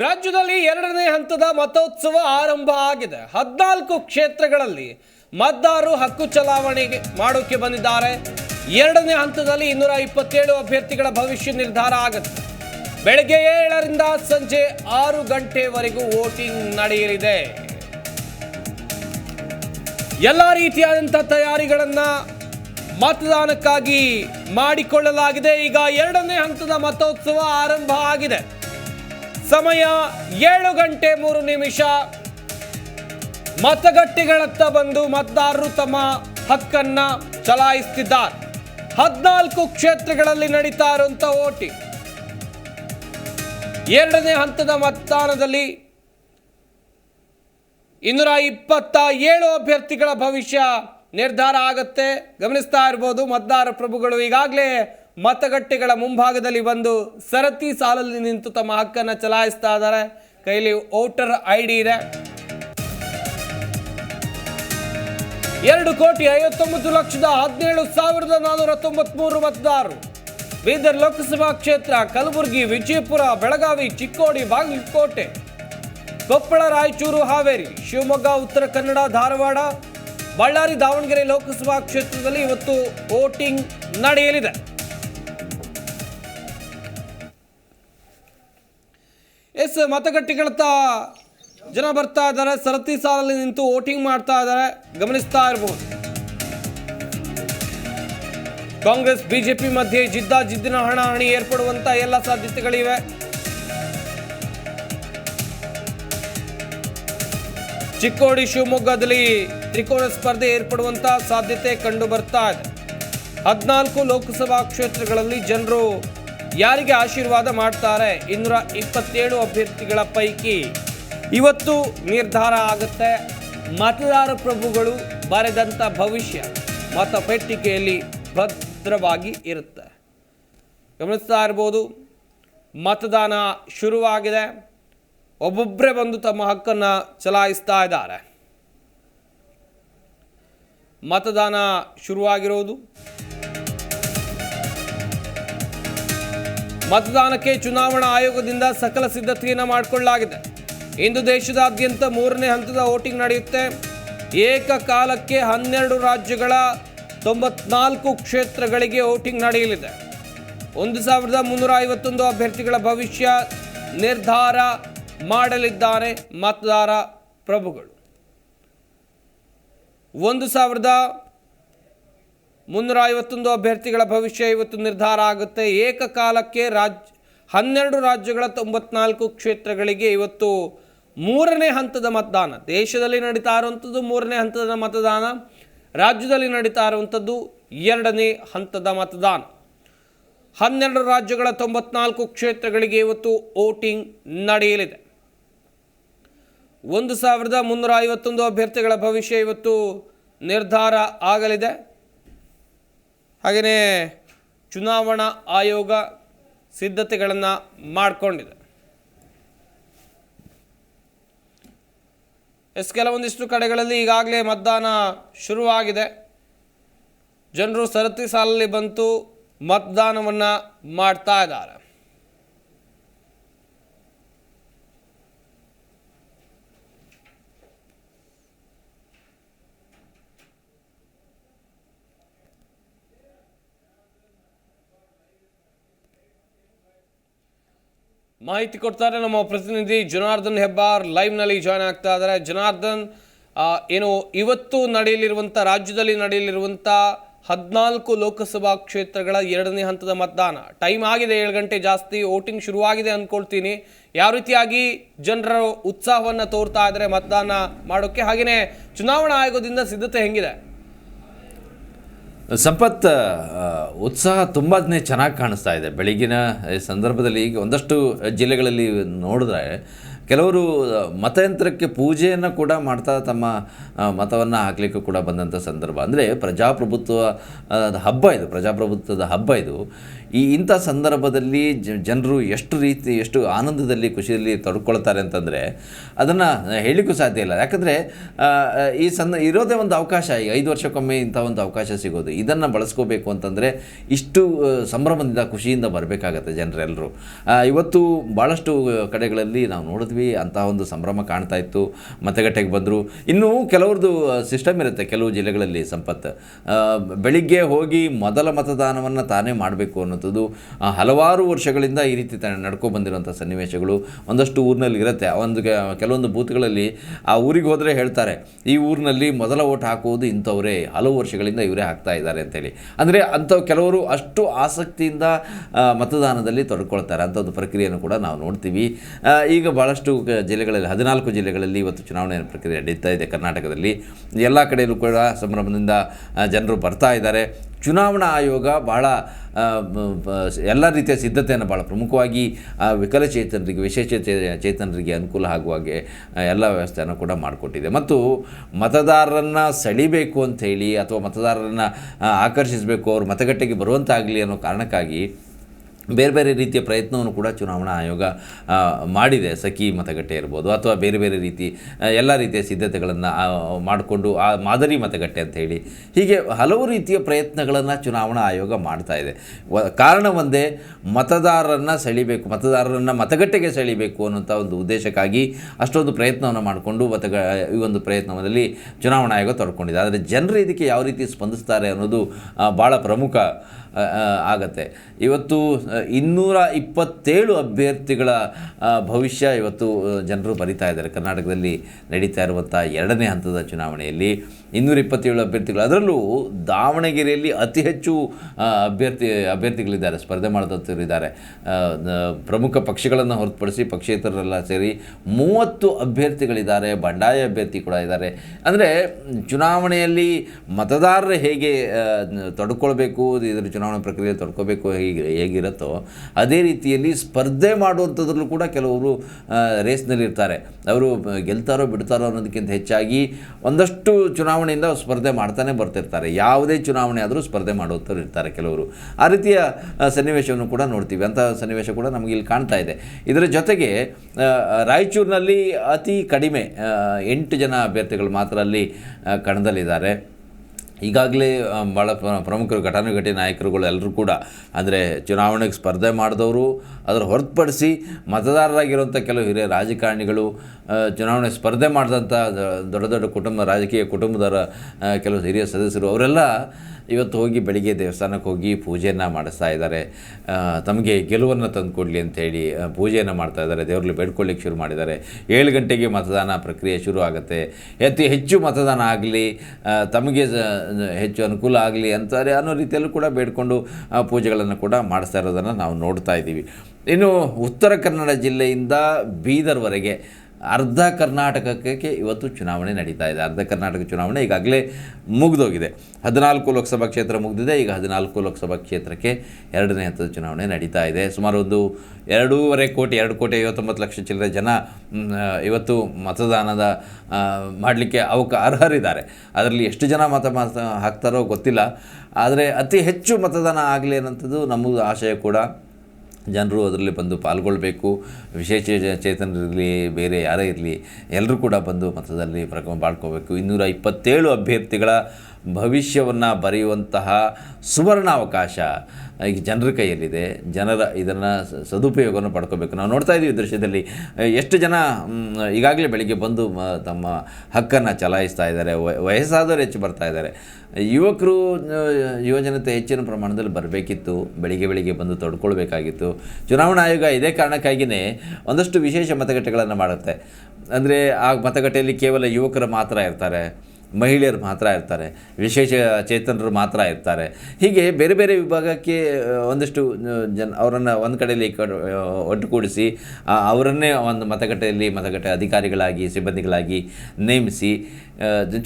ರಾಜ್ಯದಲ್ಲಿ ಎರಡನೇ ಹಂತದ ಮತೋತ್ಸವ ಆರಂಭ ಆಗಿದೆ. ಹದಿನಾಲ್ಕು ಕ್ಷೇತ್ರಗಳಲ್ಲಿ ಮತದಾರರು ಹಕ್ಕು ಚಲಾವಣೆಗೆ ಮಾಡೋಕೆ ಬಂದಿದ್ದಾರೆ. ಎರಡನೇ ಹಂತದಲ್ಲಿ ಇನ್ನೂರ ಇಪ್ಪತ್ತೇಳು ಅಭ್ಯರ್ಥಿಗಳ ಭವಿಷ್ಯ ನಿರ್ಧಾರ ಆಗುತ್ತೆ. ಬೆಳಗ್ಗೆ ಏಳರಿಂದ ಸಂಜೆ ಆರು ಗಂಟೆವರೆಗೂ ವೋಟಿಂಗ್ ನಡೆಯಲಿದೆ. ಎಲ್ಲ ರೀತಿಯಾದಂಥ ತಯಾರಿಗಳನ್ನ ಮತದಾನಕ್ಕಾಗಿ ಮಾಡಿಕೊಳ್ಳಲಾಗಿದೆ. ಈಗ ಎರಡನೇ ಹಂತದ ಮತೋತ್ಸವ ಆರಂಭ ಆಗಿದೆ. ಸಮಯ ಏಳು ಗಂಟೆ ಮೂರು ನಿಮಿಷ. ಮತಗಟ್ಟೆಗಳತ್ತ ಬಂದು ಮತದಾರರು ತಮ್ಮ ಹಕ್ಕನ್ನ ಚಲಾಯಿಸುತ್ತಿದ್ದಾರೆ ಹದಿನಾಲ್ಕು ಕ್ಷೇತ್ರಗಳಲ್ಲಿ ನಡೀತಾ ಇರುವಂತ ಓಟಿ. ಎರಡನೇ ಹಂತದ ಮತದಾನದಲ್ಲಿ ಇನ್ನೂರ ಇಪ್ಪತ್ತ ಏಳು ಅಭ್ಯರ್ಥಿಗಳ ಭವಿಷ್ಯ ನಿರ್ಧಾರ ಆಗುತ್ತೆ. ಗಮನಿಸ್ತಾ ಇರ್ಬೋದು ಮತದಾರ ಪ್ರಭುಗಳು ಈಗಾಗಲೇ ಮತಗಟ್ಟೆಗಳ ಮುಂಭಾಗದಲ್ಲಿ ಬಂದು ಸರತಿ ಸಾಲಲ್ಲಿ ನಿಂತು ತಮ್ಮ ಹಕ್ಕನ್ನು ಚಲಾಯಿಸ್ತಾ ಇದ್ದಾರೆ. ಕೈಲಿ ವೋಟರ್ ಐ ಡಿ ಇದೆ. ಎರಡು ಕೋಟಿ ಐವತ್ತೊಂಬತ್ತು ಲಕ್ಷದ ಹದಿನೇಳು ಸಾವಿರದ ನಾನ್ನೂರ ತೊಂಬತ್ಮೂರು ಮತದಾರರು. ಬೀದರ್ ಲೋಕಸಭಾ ಕ್ಷೇತ್ರ, ಕಲಬುರಗಿ, ವಿಜಯಪುರ, ಬೆಳಗಾವಿ, ಚಿಕ್ಕೋಡಿ, ಬಾಗಲಕೋಟೆ. ಕೊಪ್ಪಳ, ರಾಯಚೂರು, ಹಾವೇರಿ, ಶಿವಮೊಗ್ಗ, ಉತ್ತರ ಕನ್ನಡ, ಧಾರವಾಡ, ಬಳ್ಳಾರಿ, ದಾವಣಗೆರೆ ಲೋಕಸಭಾ ಕ್ಷೇತ್ರದಲ್ಲಿ ಇವತ್ತು ವೋಟಿಂಗ್ ನಡೆಯಲಿದೆ. ಎಸ್ ಮತಗಟ್ಟೆಗಳತ್ತ ಜನ ಬರ್ತಾ ಇದ್ದಾರೆ, ಸರತಿ ಸಾಲಲ್ಲಿ ನಿಂತು ವೋಟಿಂಗ್ ಮಾಡ್ತಾ ಇದ್ದಾರೆ, ಗಮನಿಸ್ತಾ ಇರಬಹುದು ಕಾಂಗ್ರೆಸ್, ಬಿಜೆಪಿ ಮಧ್ಯೆ ಜಿದ್ದಾಜಿದ್ದಿನ ಹಣಾಹಣಿ ಏರ್ಪಡುವಂತ ಎಲ್ಲ ಸಾಧ್ಯತೆಗಳಿವೆ. ಚಿಕ್ಕೋಡಿ ಶಿವಮೊಗ್ಗದಲ್ಲಿ ತ್ರಿಕೋನ ಸ್ಪರ್ಧೆ ಏರ್ಪಡುವಂತ ಸಾಧ್ಯತೆ ಕಂಡು ಬರ್ತಾ ಇದೆ. ಹದಿನಾಲ್ಕು ಲೋಕಸಭಾ ಕ್ಷೇತ್ರಗಳಲ್ಲಿ ಜನರು ಯಾರಿಗೆ ಆಶೀರ್ವಾದ ಮಾಡ್ತಾರೆ? ಇನ್ನೂರ ಇಪ್ಪತ್ತೇಳು ಅಭ್ಯರ್ಥಿಗಳ ಪೈಕಿ ಇವತ್ತು ನಿರ್ಧಾರ ಆಗುತ್ತೆ. ಮತದಾರ ಪ್ರಭುಗಳು ಬರೆದಂಥ ಭವಿಷ್ಯ ಮತಪೆಟ್ಟಿಗೆಯಲ್ಲಿ ಭದ್ರವಾಗಿ ಇರುತ್ತೆ. ಗಮನಿಸ್ತಾ ಇರ್ಬೋದು, ಮತದಾನ ಶುರುವಾಗಿದೆ. ಒಬ್ಬೊಬ್ಬರೇ ಬಂದು ತಮ್ಮ ಹಕ್ಕನ್ನು ಚಲಾಯಿಸ್ತಾ ಇದ್ದಾರೆ. ಮತದಾನ ಶುರುವಾಗಿರುವುದು ಮತದಾನಕ್ಕೆ ಚುನಾವಣಾ ಆಯೋಗದಿಂದ ಸಕಲ ಸಿದ್ಧತೆಯನ್ನು ಮಾಡಿಕೊಳ್ಳಲಾಗಿದೆ. ಇಂದು ದೇಶದಾದ್ಯಂತ ಮೂರನೇ ಹಂತದ ವೋಟಿಂಗ್ ನಡೆಯುತ್ತೆ. ಏಕಕಾಲಕ್ಕೆ ಹನ್ನೆರಡು ರಾಜ್ಯಗಳ ತೊಂಬತ್ನಾಲ್ಕು ಕ್ಷೇತ್ರಗಳಿಗೆ ವೋಟಿಂಗ್ ನಡೆಯಲಿದೆ. ಒಂದು ಸಾವಿರದ ಮುನ್ನೂರ ಐವತ್ತೊಂದು ಅಭ್ಯರ್ಥಿಗಳ ಭವಿಷ್ಯ ನಿರ್ಧಾರ ಮಾಡಲಿದ್ದಾರೆ ಮತದಾರ ಪ್ರಭುಗಳು. ಒಂದು ಸಾವಿರದ ಮುನ್ನೂರ ಐವತ್ತೊಂದು ಅಭ್ಯರ್ಥಿಗಳ ಭವಿಷ್ಯ ಇವತ್ತು ನಿರ್ಧಾರ ಆಗುತ್ತೆ. ಏಕಕಾಲಕ್ಕೆ ರಾಜ್, ಹನ್ನೆರಡು ರಾಜ್ಯಗಳ ತೊಂಬತ್ನಾಲ್ಕು ಕ್ಷೇತ್ರಗಳಿಗೆ ಇವತ್ತು ಮೂರನೇ ಹಂತದ ಮತದಾನ. ದೇಶದಲ್ಲಿ ನಡೀತಾ ಇರುವಂಥದ್ದು ಮೂರನೇ ಹಂತದ ಮತದಾನ. ರಾಜ್ಯದಲ್ಲಿ ನಡೀತಾ ಇರುವಂಥದ್ದು ಎರಡನೇ ಹಂತದ ಮತದಾನ. ಹನ್ನೆರಡು ರಾಜ್ಯಗಳ ತೊಂಬತ್ನಾಲ್ಕು ಕ್ಷೇತ್ರಗಳಿಗೆ ಇವತ್ತು ವೋಟಿಂಗ್ ನಡೆಯಲಿದೆ. ಒಂದು ಸಾವಿರದ ಮುನ್ನೂರ ಐವತ್ತೊಂದು ಅಭ್ಯರ್ಥಿಗಳ ಭವಿಷ್ಯ ಇವತ್ತು ನಿರ್ಧಾರ ಆಗಲಿದೆ. ಹಾಗೆಯೇ ಚುನಾವಣಾ ಆಯೋಗ ಸಿದ್ಧತೆಗಳನ್ನು ಮಾಡಿಕೊಂಡಿದೆ. ಎಸ್ ಕೆಲವೊಂದಿಷ್ಟು ಕಡೆಗಳಲ್ಲಿ ಈಗಾಗಲೇ ಮತದಾನ ಶುರುವಾಗಿದೆ. ಜನರು ಸರತಿ ಸಾಲಲ್ಲಿ ಬಂತು ಮತದಾನವನ್ನು ಮಾಡ್ತಾ ಇದ್ದಾರೆ. ಮಾಹಿತಿ ಕೊಡ್ತಾರೆ. ನಮ್ಮ ಪ್ರತಿನಿಧಿ ಜನಾರ್ದನ್ ಹೆಬ್ಬಾರ್ ಲೈವ್ನಲ್ಲಿ ಜಾಯ್ನ್ ಆಗ್ತಾ ಇದ್ದಾರೆ. ಜನಾರ್ದನ್ ಏನು ಇವತ್ತು ನಡೆಯಲಿರುವಂಥ ರಾಜ್ಯದಲ್ಲಿ ನಡೆಯಲಿರುವಂಥ ಹದಿನಾಲ್ಕು ಲೋಕಸಭಾ ಕ್ಷೇತ್ರಗಳ ಎರಡನೇ ಹಂತದ ಮತದಾನ. ಟೈಮ್ ಆಗಿದೆ, ಏಳು ಗಂಟೆ ಜಾಸ್ತಿ ವೋಟಿಂಗ್ ಶುರುವಾಗಿದೆ ಅಂದ್ಕೊಳ್ತೀನಿ ಯಾವ ರೀತಿಯಾಗಿ ಜನರ ಉತ್ಸಾಹವನ್ನು ತೋರ್ತಾ ಇದ್ದಾರೆ ಮತದಾನ ಮಾಡೋಕ್ಕೆ? ಹಾಗೆಯೇ ಚುನಾವಣಾ ಆಯೋಗದಿಂದ ಸಿದ್ಧತೆ ಹೆಂಗಿದೆ? ಸಂಪತ್ ಉತ್ಸಾಹ ತುಂಬಾ ಚೆನ್ನಾಗಿ ಕಾಣಿಸ್ತಾ ಇದೆ. ಬೆಳಗಿನ ಸಂದರ್ಭದಲ್ಲಿ ಈಗ ಒಂದಷ್ಟು ಜಿಲ್ಲೆಗಳಲ್ಲಿ ನೋಡಿದ್ರೆ ಕೆಲವರು ಮತಯಂತ್ರಕ್ಕೆ ಪೂಜೆಯನ್ನು ಕೂಡ ಮಾಡ್ತಾ ತಮ್ಮ ಮತವನ್ನು ಹಾಕಲಿಕ್ಕೆ ಕೂಡ ಬಂದಂಥ ಸಂದರ್ಭ. ಅಂದರೆ ಪ್ರಜಾಪ್ರಭುತ್ವ ಹಬ್ಬ ಇದು, ಪ್ರಜಾಪ್ರಭುತ್ವದ ಹಬ್ಬ ಇದು. ಈ ಇಂಥ ಸಂದರ್ಭದಲ್ಲಿ ಜನರು ಎಷ್ಟು ರೀತಿ, ಎಷ್ಟು ಆನಂದದಲ್ಲಿ, ಖುಷಿಯಲ್ಲಿ ತೊಡ್ಕೊಳ್ತಾರೆ ಅಂತಂದರೆ ಅದನ್ನು ಹೇಳಲಿಕ್ಕೂ ಸಾಧ್ಯ ಇಲ್ಲ. ಯಾಕಂದರೆ ಈ ಸಂದ, ಇರೋದೇ ಒಂದು ಅವಕಾಶ. ಈ ಐದು ವರ್ಷಕ್ಕೊಮ್ಮೆ ಇಂಥ ಒಂದು ಅವಕಾಶ ಸಿಗೋದು. ಇದನ್ನು ಬಳಸ್ಕೋಬೇಕು ಅಂತಂದರೆ ಇಷ್ಟು ಸಂಭ್ರಮದಿಂದ, ಖುಷಿಯಿಂದ ಬರಬೇಕಾಗತ್ತೆ ಜನರೆಲ್ಲರೂ ಇವತ್ತು ಭಾಳಷ್ಟು ಕಡೆಗಳಲ್ಲಿ ನಾವು ನೋಡಿದ್ವಿ ಅಂತಹ ಒಂದು ಸಂಭ್ರಮ ಕಾಣ್ತಾ ಇತ್ತು. ಮತಗಟ್ಟೆಗೆ ಬಂದರು. ಇನ್ನೂ ಕೆಲವ್ರದ್ದು ಸಿಸ್ಟಮ್ ಇರುತ್ತೆ, ಕೆಲವು ಜಿಲ್ಲೆಗಳಲ್ಲಿ ಸಂಪತ್ತು. ಬೆಳಿಗ್ಗೆ ಹೋಗಿ ಮೊದಲ ಮತದಾನವನ್ನು ತಾನೇ ಮಾಡಬೇಕು ಅನ್ನೋಂಥದ್ದು ಆ, ಹಲವಾರು ವರ್ಷಗಳಿಂದ ಈ ರೀತಿ ತ ಬಂದಿರೋಂಥ ಸನ್ನಿವೇಶಗಳು ಒಂದಷ್ಟು ಊರಿನಲ್ಲಿ ಇರುತ್ತೆ. ಒಂದು ಕೆಲವೊಂದು ಬೂತ್ಗಳಲ್ಲಿ ಆ ಊರಿಗೆ ಹೋದರೆ ಹೇಳ್ತಾರೆ ಈ ಊರಿನಲ್ಲಿ ಮೊದಲ ಓಟ್ ಹಾಕುವುದು ಇಂಥವರೇ ಹಲವು ವರ್ಷಗಳಿಂದ ಇವರೇ ಹಾಕ್ತಾ ಇದ್ದಾರೆ ಅಂತೇಳಿ. ಅಂದರೆ ಅಂಥ ಕೆಲವರು ಅಷ್ಟು ಆಸಕ್ತಿಯಿಂದ ಮತದಾನದಲ್ಲಿ ತೊಡ್ಕೊಳ್ತಾರೆ. ಅಂಥದ್ದು ಪ್ರಕ್ರಿಯೆಯನ್ನು ಕೂಡ ನಾವು ನೋಡ್ತೀವಿ. ಈಗ ಭಾಳಷ್ಟು ಜಿಲ್ಲೆಗಳಲ್ಲಿ ಹದಿನಾಲ್ಕು ಜಿಲ್ಲೆಗಳಲ್ಲಿ ಇವತ್ತು ಚುನಾವಣೆ ಪ್ರಕ್ರಿಯೆ ನಡೀತಾ ಇದೆ ಕರ್ನಾಟಕದಲ್ಲಿ. ಎಲ್ಲ ಕಡೆಯಲ್ಲೂ ಕೂಡ ಸಂಭ್ರಮದಿಂದ ಜನರು ಬರ್ತಾ ಇದ್ದಾರೆ. ಚುನಾವಣಾ ಆಯೋಗ ಭಾಳ ಎಲ್ಲ ರೀತಿಯ ಸಿದ್ಧತೆಯನ್ನು ಭಾಳ ಪ್ರಮುಖವಾಗಿ ವಿಕಲಚೇತನರಿಗೆ, ವಿಶೇಷ ಚೇತನರಿಗೆ ಅನುಕೂಲ ಆಗುವ ಹಾಗೆ ಎಲ್ಲ ವ್ಯವಸ್ಥೆಯನ್ನು ಕೂಡ ಮಾಡಿಕೊಟ್ಟಿದೆ. ಮತ್ತು ಮತದಾರರನ್ನು ಸೆಳಿಬೇಕು ಹೇಳಿ ಅಥವಾ ಮತದಾರರನ್ನು ಆಕರ್ಷಿಸಬೇಕು, ಅವರು ಮತಗಟ್ಟೆಗೆ ಬರುವಂತಾಗಲಿ ಅನ್ನೋ ಕಾರಣಕ್ಕಾಗಿ ಬೇರೆ ಬೇರೆ ರೀತಿಯ ಪ್ರಯತ್ನವನ್ನು ಕೂಡ ಚುನಾವಣಾ ಆಯೋಗ ಮಾಡಿದೆ. ಸಖಿ ಮತಗಟ್ಟೆ ಇರ್ಬೋದು ಅಥವಾ ಬೇರೆ ಬೇರೆ ರೀತಿ ಎಲ್ಲ ರೀತಿಯ ಸಿದ್ಧತೆಗಳನ್ನು ಮಾಡಿಕೊಂಡು ಆ ಮಾದರಿ ಮತಗಟ್ಟೆ ಅಂತ ಹೇಳಿ. ಹೀಗೆ ಹಲವು ರೀತಿಯ ಪ್ರಯತ್ನಗಳನ್ನು ಚುನಾವಣಾ ಆಯೋಗ ಮಾಡ್ತಾ ಇದೆ. ಕಾರಣ ಒಂದೇ, ಮತದಾರರನ್ನು ಸೆಳಿಬೇಕು, ಮತದಾರರನ್ನು ಮತಗಟ್ಟೆಗೆ ಸೆಳಿಬೇಕು ಅನ್ನೋಂಥ ಒಂದು ಉದ್ದೇಶಕ್ಕಾಗಿ ಅಷ್ಟೊಂದು ಪ್ರಯತ್ನವನ್ನು ಮಾಡಿಕೊಂಡು ಮತಗ, ಈ ಒಂದು ಪ್ರಯತ್ನದಲ್ಲಿ ಚುನಾವಣಾ ಆಯೋಗ ತೊಡ್ಕೊಂಡಿದೆ. ಆದರೆ ಜನರು ಇದಕ್ಕೆ ಯಾವ ರೀತಿ ಸ್ಪಂದಿಸ್ತಾರೆ ಅನ್ನೋದು ಭಾಳ ಪ್ರಮುಖ ಆಗತ್ತೆ. ಇವತ್ತು ಇನ್ನೂರ ಇಪ್ಪತ್ತೇಳು ಅಭ್ಯರ್ಥಿಗಳ ಭವಿಷ್ಯ ಇವತ್ತು ಜನರು ಬರಿತಾ ಇದ್ದಾರೆ. ಕರ್ನಾಟಕದಲ್ಲಿ ನಡೀತಾ ಇರುವಂಥ ಎರಡನೇ ಹಂತದ ಚುನಾವಣೆಯಲ್ಲಿ ಇನ್ನೂರ ಇಪ್ಪತ್ತೇಳು ಅಭ್ಯರ್ಥಿಗಳು. ಅದರಲ್ಲೂ ದಾವಣಗೆರೆಯಲ್ಲಿ ಅತಿ ಹೆಚ್ಚು ಅಭ್ಯರ್ಥಿ, ಅಭ್ಯರ್ಥಿಗಳಿದ್ದಾರೆ. ಸ್ಪರ್ಧೆ ನ- ಪ್ರಮುಖ ಪಕ್ಷಗಳನ್ನು ಹೊರತುಪಡಿಸಿ ಪಕ್ಷೇತರರೆಲ್ಲ ಸೇರಿ ಮೂವತ್ತು ಅಭ್ಯರ್ಥಿಗಳಿದ್ದಾರೆ. ಬಂಡಾಯ ಅಭ್ಯರ್ಥಿ ಕೂಡ ಇದ್ದಾರೆ. ಅಂದರೆ, ಚುನಾವಣೆಯಲ್ಲಿ ಮತದಾರರು ಹೇಗೆ ತೊಡ್ಕೊಳ್ಬೇಕು? ಇದರ ಚುನಾವಣಾ ಪ್ರಕ್ರಿಯೆ ತೊಡ್ಕೋಬೇಕು ಹೇಗೆ ಹೇಗಿರುತ್ತೋ ಅದೇ ರೀತಿಯಲ್ಲಿ ಸ್ಪರ್ಧೆ ಮಾಡುವಂಥದ್ರಲ್ಲೂ ಕೂಡ ಕೆಲವರು ರೇಸ್ನಲ್ಲಿರ್ತಾರೆ ಅವರು ಗೆಲ್ತಾರೋ ಬಿಡ್ತಾರೋ ಅನ್ನೋದಕ್ಕಿಂತ ಹೆಚ್ಚಾಗಿ ಒಂದಷ್ಟು ಚುನಾವಣೆಯಿಂದ ಸ್ಪರ್ಧೆ ಮಾಡ್ತಾನೆ ಬರ್ತಿರ್ತಾರೆ. ಯಾವುದೇ ಚುನಾವಣೆ ಆದರೂ ಸ್ಪರ್ಧೆ ಮಾಡುವಂಥವ್ರು ಇರ್ತಾರೆ ಕೆಲವರು. ಆ ರೀತಿಯ ಸನ್ನಿವೇಶವನ್ನು ಕೂಡ ನೋಡ್ತೀವಿ. ಅಂಥ ಸನ್ನಿವೇಶ ಕೂಡ ನಮಗೆ ಇಲ್ಲಿ ಕಾಣ್ತಾ ಇದೆ. ಇದರ ಜೊತೆಗೆ ರಾಯಚೂರಿನಲ್ಲಿ ಅತಿ ಕಡಿಮೆ ಎಂಟು ಜನ ಅಭ್ಯರ್ಥಿಗಳು ಮಾತ್ರ ಅಲ್ಲಿ ಕಣದಲ್ಲಿದ್ದಾರೆ. ಈಗಾಗಲೇ ಭಾಳ ಪ್ರ- ಪ್ರಮುಖರು ಘಟಾನುಘಟಿ ನಾಯಕರುಗಳು ಎಲ್ಲರೂ ಕೂಡ ಅಂದರೆ ಚುನಾವಣೆಗೆ ಸ್ಪರ್ಧೆ ಮಾಡಿದವರು, ಅದರ ಹೊರತುಪಡಿಸಿ ಮತದಾರರಾಗಿರುವಂಥ ಕೆಲವು ಹಿರಿಯ ರಾಜಕಾರಣಿಗಳು ಚುನಾವಣೆ ಸ್ಪರ್ಧೆ ಮಾಡಿದಂಥ ದೊಡ್ಡ ದೊಡ್ಡ ಕುಟುಂಬ, ರಾಜಕೀಯ ಕುಟುಂಬದವರ ಕೆಲವು ಹಿರಿಯ ಸದಸ್ಯರು, ಅವರೆಲ್ಲ ಇವತ್ತು ಹೋಗಿ ಬೆಳಿಗ್ಗೆ ದೇವಸ್ಥಾನಕ್ಕೆ ಹೋಗಿ ಪೂಜೆಯನ್ನು ಮಾಡಿಸ್ತಾ ಇದ್ದಾರೆ. ತಮಗೆ ಗೆಲುವನ್ನು ತಂದುಕೊಡ್ಲಿ ಅಂತೇಳಿ ಪೂಜೆಯನ್ನು ಮಾಡ್ತಾ ಇದ್ದಾರೆ. ದೇವರಲ್ಲಿ ಬೇಡ್ಕೊಳ್ಳಿಕ್ಕೆ ಶುರು ಮಾಡಿದ್ದಾರೆ. ಏಳು ಗಂಟೆಗೆ ಮತದಾನ ಪ್ರಕ್ರಿಯೆ ಶುರು ಆಗುತ್ತೆ. ಅತಿ ಹೆಚ್ಚು ಮತದಾನ ಆಗಲಿ ತಮಗೆ ಹೆಚ್ಚು ಅನುಕೂಲ ಆಗಲಿ ಅಂತಾರೆ ಅನ್ನೋ ರೀತಿಯಲ್ಲೂ ಕೂಡ ಬೇಡ್ಕೊಂಡು ಪೂಜೆಗಳನ್ನು ಕೂಡ ಮಾಡಿಸ್ತಾ ಇರೋದನ್ನು ನಾವು ನೋಡ್ತಾ ಇದ್ದೀವಿ. ಇನ್ನು ಉತ್ತರ ಕನ್ನಡ ಜಿಲ್ಲೆಯಿಂದ ಬೀದರ್ವರೆಗೆ ಅರ್ಧ ಕರ್ನಾಟಕಕ್ಕೆ ಇವತ್ತು ಚುನಾವಣೆ ನಡೀತಾ ಇದೆ. ಅರ್ಧ ಕರ್ನಾಟಕ ಚುನಾವಣೆ ಈಗಾಗಲೇ ಮುಗಿದೋಗಿದೆ. ಹದಿನಾಲ್ಕು ಲೋಕಸಭಾ ಕ್ಷೇತ್ರ ಮುಗಿದಿದೆ. ಈಗ ಹದಿನಾಲ್ಕು ಲೋಕಸಭಾ ಕ್ಷೇತ್ರಕ್ಕೆ ಎರಡನೇ ಹಂತದ ಚುನಾವಣೆ ನಡೀತಾ ಇದೆ. ಸುಮಾರು ಒಂದು ಎರಡೂವರೆ ಕೋಟಿ, ಎರಡು ಕೋಟಿ ಐವತ್ತೊಂಬತ್ತು ಲಕ್ಷ ಚಿಲ್ಲರೆ ಜನ ಇವತ್ತು ಮತದಾನದ ಮಾಡಲಿಕ್ಕೆ ಅವಕ ಅರ್ಹರಿದ್ದಾರೆ. ಅದರಲ್ಲಿ ಎಷ್ಟು ಜನ ಮತ ಮತ ಹಾಕ್ತಾರೋ ಗೊತ್ತಿಲ್ಲ. ಆದರೆ ಅತಿ ಹೆಚ್ಚು ಮತದಾನ ಆಗಲಿ ಅನ್ನೋಂಥದ್ದು ನಮ್ಮದು ಆಶಯ ಕೂಡ. ಜನರು ಅದರಲ್ಲಿ ಬಂದು ಪಾಲ್ಗೊಳ್ಬೇಕು. ವಿಶೇಷ ಚೇತನರಿರಲಿ, ಬೇರೆ ಯಾರೇ ಇರಲಿ ಎಲ್ಲರೂ ಕೂಡ ಬಂದು ಮತದಲ್ಲಿ ಪ್ರಕ ಬಾಳ್ಕೋಬೇಕು ಇನ್ನೂರ ಇಪ್ಪತ್ತೇಳು ಅಭ್ಯರ್ಥಿಗಳ ಭವಿಷ್ಯವನ್ನು ಬರೆಯುವಂತಹ ಸುವರ್ಣಾವಕಾಶ ಈಗ ಜನರ ಕೈಯಲ್ಲಿದೆ. ಜನರ ಇದನ್ನು ಸದುಪಯೋಗವನ್ನು ಪಡ್ಕೋಬೇಕು. ನಾವು ನೋಡ್ತಾ ಇದ್ದೀವಿ ದೃಶ್ಯದಲ್ಲಿ, ಎಷ್ಟು ಜನ ಈಗಾಗಲೇ ಬೆಳಿಗ್ಗೆ ಬಂದು ತಮ್ಮ ಹಕ್ಕನ್ನು ಚಲಾಯಿಸ್ತಾ ಇದ್ದಾರೆ, ವಯ- ವಯಸ್ಸಾದವರು ಹೆಚ್ಚು ಬರ್ತಾ ಇದ್ದಾರೆ. ಯುವಕರು ಯುವಜನತೆ ಹೆಚ್ಚಿನ ಪ್ರಮಾಣದಲ್ಲಿ ಬರಬೇಕಿತ್ತು, ಬೆಳಿಗ್ಗೆ ಬೆಳಿಗ್ಗೆ ಬಂದು ತೊಡ್ಕೊಳ್ಬೇಕಾಗಿತ್ತು. ಚುನಾವಣಾ ಆಯೋಗ ಇದೇ ಕಾರಣಕ್ಕಾಗಿಯೇ ಒಂದಷ್ಟು ವಿಶೇಷ ಮತಗಟ್ಟೆಗಳನ್ನು ಮಾಡುತ್ತೆ. ಅಂದರೆ ಆ ಮತಗಟ್ಟೆಯಲ್ಲಿ ಕೇವಲ ಯುವಕರು ಮಾತ್ರ ಇರ್ತಾರೆ. ಮಹಿಳೆಯರು ಮಾತ್ರ ಇರ್ತಾರೆ, ವಿಶೇಷ ಚೇತನರು ಮಾತ್ರ ಇರ್ತಾರೆ. ಹೀಗೆ ಬೇರೆ ಬೇರೆ ವಿಭಾಗಕ್ಕೆ ಒಂದಷ್ಟು ಜನ ಅವರನ್ನು ಒಂದು ಕಡೆಯಲ್ಲಿ ಒಟ್ಟುಗೂಡಿಸಿ ಅವರನ್ನೇ ಒಂದು ಮತಗಟ್ಟೆಯಲ್ಲಿ ಮತಗಟ್ಟೆ ಅಧಿಕಾರಿಗಳಾಗಿ, ಸಿಬ್ಬಂದಿಗಳಾಗಿ ನೇಮಿಸಿ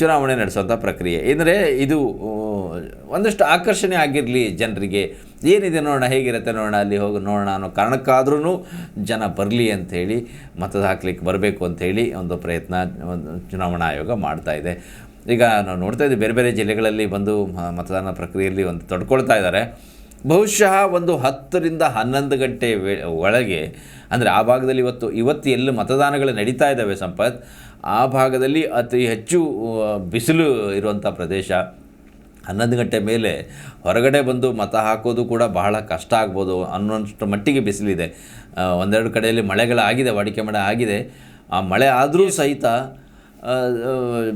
ಚುನಾವಣೆ ನಡೆಸುವಂಥ ಪ್ರಕ್ರಿಯೆ. ಅಂದರೆ ಇದು ಒಂದಷ್ಟು ಆಕರ್ಷಣೆ ಆಗಿರಲಿ ಜನರಿಗೆ. ಏನಿದೆ ನೋಡೋಣ, ಹೇಗಿರುತ್ತೆ ನೋಡೋಣ, ಅಲ್ಲಿ ಹೋಗಿ ನೋಡೋಣ ಅನ್ನೋ ಕಾರಣಕ್ಕಾದ್ರೂ ಜನ ಬರಲಿ ಅಂಥೇಳಿ ಮತದ ಹಾಕ್ಲಿಕ್ಕೆ ಬರಬೇಕು ಅಂಥೇಳಿ ಒಂದು ಪ್ರಯತ್ನ ಚುನಾವಣಾ ಆಯೋಗ ಮಾಡ್ತಾ ಇದೆ. ಈಗ ನಾವು ನೋಡ್ತಾ ಇದ್ದೀವಿ ಬೇರೆ ಬೇರೆ ಜಿಲ್ಲೆಗಳಲ್ಲಿ ಬಂದು ಮತದಾನ ಪ್ರಕ್ರಿಯೆಯಲ್ಲಿ ಒಂದು ತೊಡ್ಕೊಳ್ತಾ ಇದ್ದಾರೆ. ಬಹುಶಃ ಒಂದು ಹತ್ತರಿಂದ ಹನ್ನೊಂದು ಗಂಟೆ ಒಳಗೆ, ಅಂದರೆ ಆ ಭಾಗದಲ್ಲಿ ಇವತ್ತು ಇವತ್ತು ಎಲ್ಲಿ ಮತದಾನಗಳು ನಡೀತಾ ಇದ್ದಾವೆ ಸಂಪತ್, ಆ ಭಾಗದಲ್ಲಿ ಅತಿ ಹೆಚ್ಚು ಬಿಸಿಲು ಇರುವಂಥ ಪ್ರದೇಶ. ಹನ್ನೊಂದು ಗಂಟೆ ಮೇಲೆ ಹೊರಗಡೆ ಬಂದು ಮತ ಹಾಕೋದು ಕೂಡ ಬಹಳ ಕಷ್ಟ ಆಗ್ಬೋದು. ಅನ್ನೋಷ್ಟು ಮಟ್ಟಿಗೆ ಬಿಸಿಲಿದೆ. ಒಂದೆರಡು ಕಡೆಯಲ್ಲಿ ಮಳೆಗಳಾಗಿದೆ, ವಾಡಿಕೆ ಮಳೆ ಆಗಿದೆ. ಆ ಮಳೆ ಆದರೂ ಸಹಿತ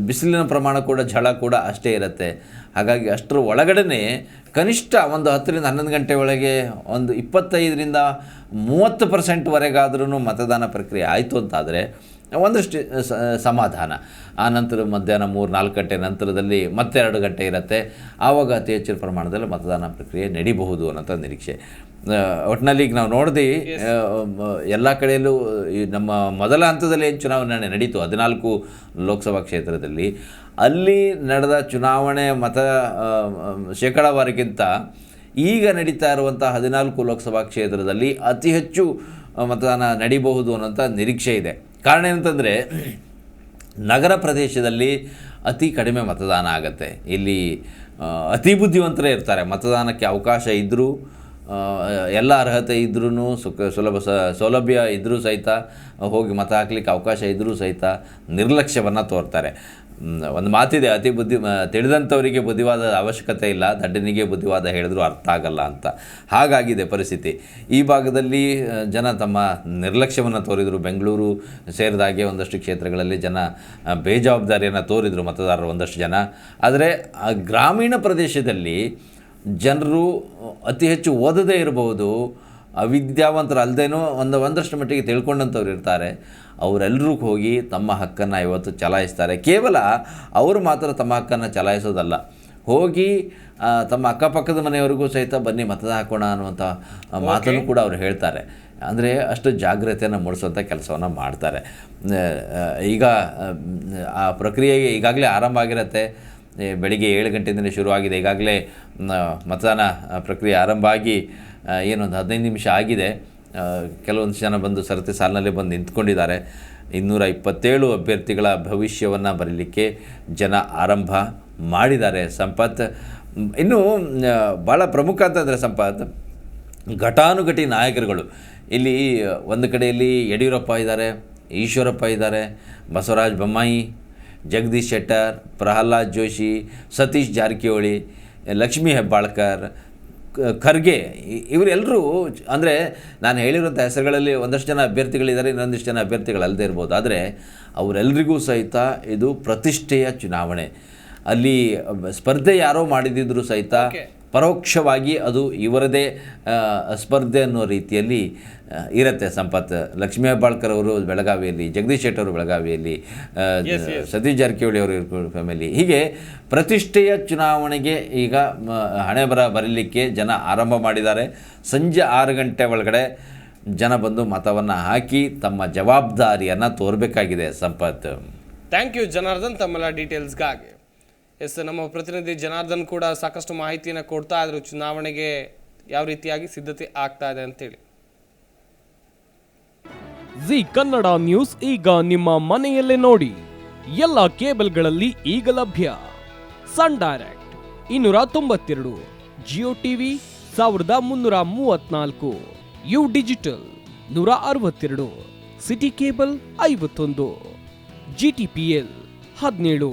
ಬಿಸಿಲಿನ ಪ್ರಮಾಣ ಕೂಡ ಝಳ ಕೂಡ ಅಷ್ಟೇ ಇರುತ್ತೆ. ಹಾಗಾಗಿ ಅಷ್ಟರ ಒಳಗಡೆ ಕನಿಷ್ಠ ಒಂದು ಹತ್ತರಿಂದ ಹನ್ನೊಂದು ಗಂಟೆ ಒಳಗೆ ಒಂದು ಇಪ್ಪತ್ತೈದರಿಂದ ಮೂವತ್ತು ಪರ್ಸೆಂಟ್ವರೆಗಾದ್ರೂ ಮತದಾನ ಪ್ರಕ್ರಿಯೆ ಆಯಿತು ಅಂತಾದರೆ ಒಂದಷ್ಟು ಸಮಾಧಾನ. ಆ ನಂತರ ಮಧ್ಯಾಹ್ನ ಮೂರು, ನಾಲ್ಕು ಗಂಟೆ ನಂತರದಲ್ಲಿ ಮತ್ತೆ ಎರಡು ಗಂಟೆ ಇರುತ್ತೆ. ಆವಾಗ ಅತಿ ಹೆಚ್ಚಿನ ಪ್ರಮಾಣದಲ್ಲಿ ಮತದಾನ ಪ್ರಕ್ರಿಯೆ ನಡೀಬಹುದು ಅನ್ನೋಂಥ ನಿರೀಕ್ಷೆ. ಒಟ್ಟಿನಲ್ಲಿ ಈಗ ನಾವು ನೋಡಿದ್ವಿ ಎಲ್ಲ ಕಡೆಯಲ್ಲೂ ಈ ನಮ್ಮ ಮೊದಲ ಹಂತದಲ್ಲಿ ಏನು ಚುನಾವಣೆ ನಡೀತು ಹದಿನಾಲ್ಕು ಲೋಕಸಭಾ ಕ್ಷೇತ್ರದಲ್ಲಿ ಅಲ್ಲಿ ನಡೆದ ಚುನಾವಣೆ ಮತ ಶೇಕಡಾವಾರಿಗಿಂತ ಈಗ ನಡೀತಾ ಇರುವಂಥ ಹದಿನಾಲ್ಕು ಲೋಕಸಭಾ ಕ್ಷೇತ್ರದಲ್ಲಿ ಅತಿ ಹೆಚ್ಚು ಮತದಾನ ನಡೀಬಹುದು ಅನ್ನೋಂಥ ನಿರೀಕ್ಷೆ ಇದೆ. ಕಾರಣ ಏನಂತಂದರೆ ನಗರ ಪ್ರದೇಶದಲ್ಲಿ ಅತಿ ಕಡಿಮೆ ಮತದಾನ ಆಗುತ್ತೆ. ಇಲ್ಲಿ ಅತಿ ಬುದ್ಧಿವಂತರೇ ಇರ್ತಾರೆ. ಮತದಾನಕ್ಕೆ ಅವಕಾಶ ಇದ್ದರೂ ಎಲ್ಲ ಅರ್ಹತೆ ಇದ್ರೂ ಸುಖ, ಸುಲಭ, ಸ, ಸೌಲಭ್ಯ ಇದ್ದರೂ ಸಹಿತ ಹೋಗಿ ಮತ ಹಾಕ್ಲಿಕ್ಕೆ ಅವಕಾಶ ಇದ್ದರೂ ಸಹಿತ ನಿರ್ಲಕ್ಷ್ಯವನ್ನು ತೋರ್ತಾರೆ. ಒಂದು ಮಾತಿದೆ, ಅತಿ ಬುದ್ಧಿ ತಿಳಿದಂಥವರಿಗೆ ಬುದ್ಧಿವಾದ ಅವಶ್ಯಕತೆ ಇಲ್ಲ, ದಡ್ಡನಿಗೆ ಬುದ್ಧಿವಾದ ಹೇಳಿದ್ರೂ ಅರ್ಥ ಆಗಲ್ಲ ಅಂತ. ಹಾಗಾಗಿದೆ ಪರಿಸ್ಥಿತಿ. ಈ ಭಾಗದಲ್ಲಿ ಜನ ತಮ್ಮ ನಿರ್ಲಕ್ಷ್ಯವನ್ನು ತೋರಿದರು. ಬೆಂಗಳೂರು ಸೇರಿದಾಗೆ ಒಂದಷ್ಟು ಕ್ಷೇತ್ರಗಳಲ್ಲಿ ಜನ ಬೇಜವಾಬ್ದಾರಿಯನ್ನು ತೋರಿದರು ಮತದಾರರು ಒಂದಷ್ಟು ಜನ. ಆದರೆ ಗ್ರಾಮೀಣ ಪ್ರದೇಶದಲ್ಲಿ ಜನರು ಅತಿ ಹೆಚ್ಚು ಓದದೇ ಇರಬಹುದು ಅವಿದ್ಯಾವಂತರು ಅಲ್ಲದೇನೋ ಒಂದು ಒಂದಷ್ಟು ಮಟ್ಟಿಗೆ ತಿಳ್ಕೊಂಡಂಥವ್ರು ಇರ್ತಾರೆ. ಅವರೆಲ್ಲರೂ ಹೋಗಿ ತಮ್ಮ ಹಕ್ಕನ್ನು ಇವತ್ತು ಚಲಾಯಿಸ್ತಾರೆ. ಕೇವಲ ಅವರು ಮಾತ್ರ ತಮ್ಮ ಹಕ್ಕನ್ನು ಚಲಾಯಿಸೋದಲ್ಲ. ಹೋಗಿ ತಮ್ಮ ಅಕ್ಕಪಕ್ಕದ ಮನೆಯವರಿಗೂ ಸಹಿತ ಬನ್ನಿ ಮತದ ಹಾಕೋಣ ಅನ್ನುವಂಥ ಮಾತನ್ನು ಕೂಡ ಅವರು ಹೇಳ್ತಾರೆ. ಅಂದರೆ ಅಷ್ಟು ಜಾಗ್ರತೆಯನ್ನು ಮೂಡಿಸುವಂಥ ಕೆಲಸವನ್ನು ಮಾಡ್ತಾರೆ. ಈಗ ಆ, ಪ್ರಕ್ರಿಯೆಗೆ ಈಗಾಗಲೇ ಆರಂಭ ಆಗಿರುತ್ತೆ. ಬೆಳಿಗ್ಗೆ ಏಳು ಗಂಟೆಯಿಂದಲೇ ಶುರುವಾಗಿದೆ ಈಗಾಗಲೇ ಮತದಾನ ಪ್ರಕ್ರಿಯೆ ಆರಂಭ ಆಗಿ ಏನೊಂದು ಹದಿನೈದು ನಿಮಿಷ ಆಗಿದೆ. ಕೆಲವೊಂದು ಜನ ಬಂದು ಸರತಿ ಸಾಲಿನಲ್ಲಿ ಬಂದು ನಿಂತ್ಕೊಂಡಿದ್ದಾರೆ. ಇನ್ನೂರ ಇಪ್ಪತ್ತೇಳು ಅಭ್ಯರ್ಥಿಗಳ ಭವಿಷ್ಯವನ್ನು ಬರೀಲಿಕ್ಕೆ ಜನ ಆರಂಭ ಮಾಡಿದ್ದಾರೆ. ಸಂಪತ್, ಇನ್ನು ಭಾಳ ಪ್ರಮುಖ ಅಂತಂದರೆ ಸಂಪತ್, ಘಟಾನುಘಟಿ ನಾಯಕರುಗಳು. ಇಲ್ಲಿ ಒಂದು ಕಡೆಯಲ್ಲಿ ಯಡಿಯೂರಪ್ಪ ಇದ್ದಾರೆ, ಈಶ್ವರಪ್ಪ ಇದ್ದಾರೆ, ಬಸವರಾಜ ಬೊಮ್ಮಾಯಿ ಜಗದೀಶ್ ಶೆಟ್ಟರ್, ಪ್ರಹ್ಲಾದ್ ಜೋಶಿ, ಸತೀಶ್ ಜಾರಕಿಹೊಳಿ, ಲಕ್ಷ್ಮೀ ಹೆಬ್ಬಾಳ್ಕರ್ ಖರ್ಗೆ ಇವರೆಲ್ಲರೂ ಅಂದರೆ ನಾನು ಹೇಳಿರುವಂಥ ಹೆಸರುಗಳಲ್ಲಿ ಒಂದಷ್ಟು ಜನ ಅಭ್ಯರ್ಥಿಗಳಿದ್ದಾರೆ, ಇನ್ನೊಂದಿಷ್ಟು ಜನ ಅಭ್ಯರ್ಥಿಗಳಲ್ಲದೆ ಇರ್ಬೋದು. ಆದರೆ ಅವರೆಲ್ಲರಿಗೂ ಸಹಿತ ಇದು ಪ್ರತಿಷ್ಠೆಯ ಚುನಾವಣೆ. ಅಲ್ಲಿ ಸ್ಪರ್ಧೆ ಯಾರೋ ಮಾಡಿದಿದ್ರು ಸಹಿತ ಪರೋಕ್ಷವಾಗಿ ಅದು ಇವರದೇ ಸ್ಪರ್ಧೆ ಅನ್ನೋ ರೀತಿಯಲ್ಲಿ ಇರುತ್ತೆ. ಸಂಪತ್ ಲಕ್ಷ್ಮೀ ಹೆಬ್ಬಾಳ್ಕರ್ ಅವರು ಬೆಳಗಾವಿಯಲ್ಲಿ ಜಗದೀಶ್ ಶೆಟ್ಟರ್ ಅವರು ಬೆಳಗಾವಿಯಲ್ಲಿ ಸತೀಶ್ ಜಾರಕಿಹೊಳಿ ಅವರು ಫ್ಯಾಮಿಲಿ ಹೀಗೆ ಪ್ರತಿಷ್ಠೆಯ ಚುನಾವಣೆಗೆ ಈಗ ಹಣೆ ಬರ ಬರಲಿಕ್ಕೆ ಜನ ಆರಂಭ ಮಾಡಿದ್ದಾರೆ. ಸಂಜೆ ಆರು ಗಂಟೆ ಒಳಗಡೆ ಜನ ಬಂದು ಮತವನ್ನು ಹಾಕಿ ತಮ್ಮ ಜವಾಬ್ದಾರಿಯನ್ನು ತೋರಬೇಕಾಗಿದೆ ಸಂಪತ್. Thank you Janardhan. ತಮ್ಮೆಲ್ಲ ಡೀಟೇಲ್ಸ್ಗಾಗಿ ಎಸ್, ನಮ್ಮ ಪ್ರತಿನಿಧಿ ಜನಾರ್ದನ್ ಕೂಡ ಸಾಕಷ್ಟು ಮಾಹಿತಿಯನ್ನು ಕೊಡ್ತಾ ಇದ್ರು. ಚುನಾವಣೆಗೆ ಯಾವ ರೀತಿಯಾಗಿ ಸಿದ್ಧತೆ ಆಗ್ತಾ ಇದೆ ಅಂತೇಳಿ. ಜಿ ಕನ್ನಡ ನ್ಯೂಸ್ ಈಗ ನಿಮ್ಮ ಮನೆಯಲ್ಲೇ ನೋಡಿ. ಎಲ್ಲ ಕೇಬಲ್ಗಳಲ್ಲಿ ಈಗ ಲಭ್ಯ. ಸನ್ ಡೈರೆಕ್ಟ್ ಇನ್ನೂರ ತೊಂಬತ್ತೆರಡು, ಜಿಯೋ ಟಿವಿ ಸಾವಿರದ ಮುನ್ನೂರ ಮೂವತ್ನಾಲ್ಕು, ಯು ಡಿಜಿಟಲ್ ನೂರ ಅರವತ್ತೆರಡು, ಸಿಟಿ ಕೇಬಲ್ ಐವತ್ತೊಂದು, ಜಿ ಟಿ ಪಿ ಎಲ್ ಹದಿನೇಳು.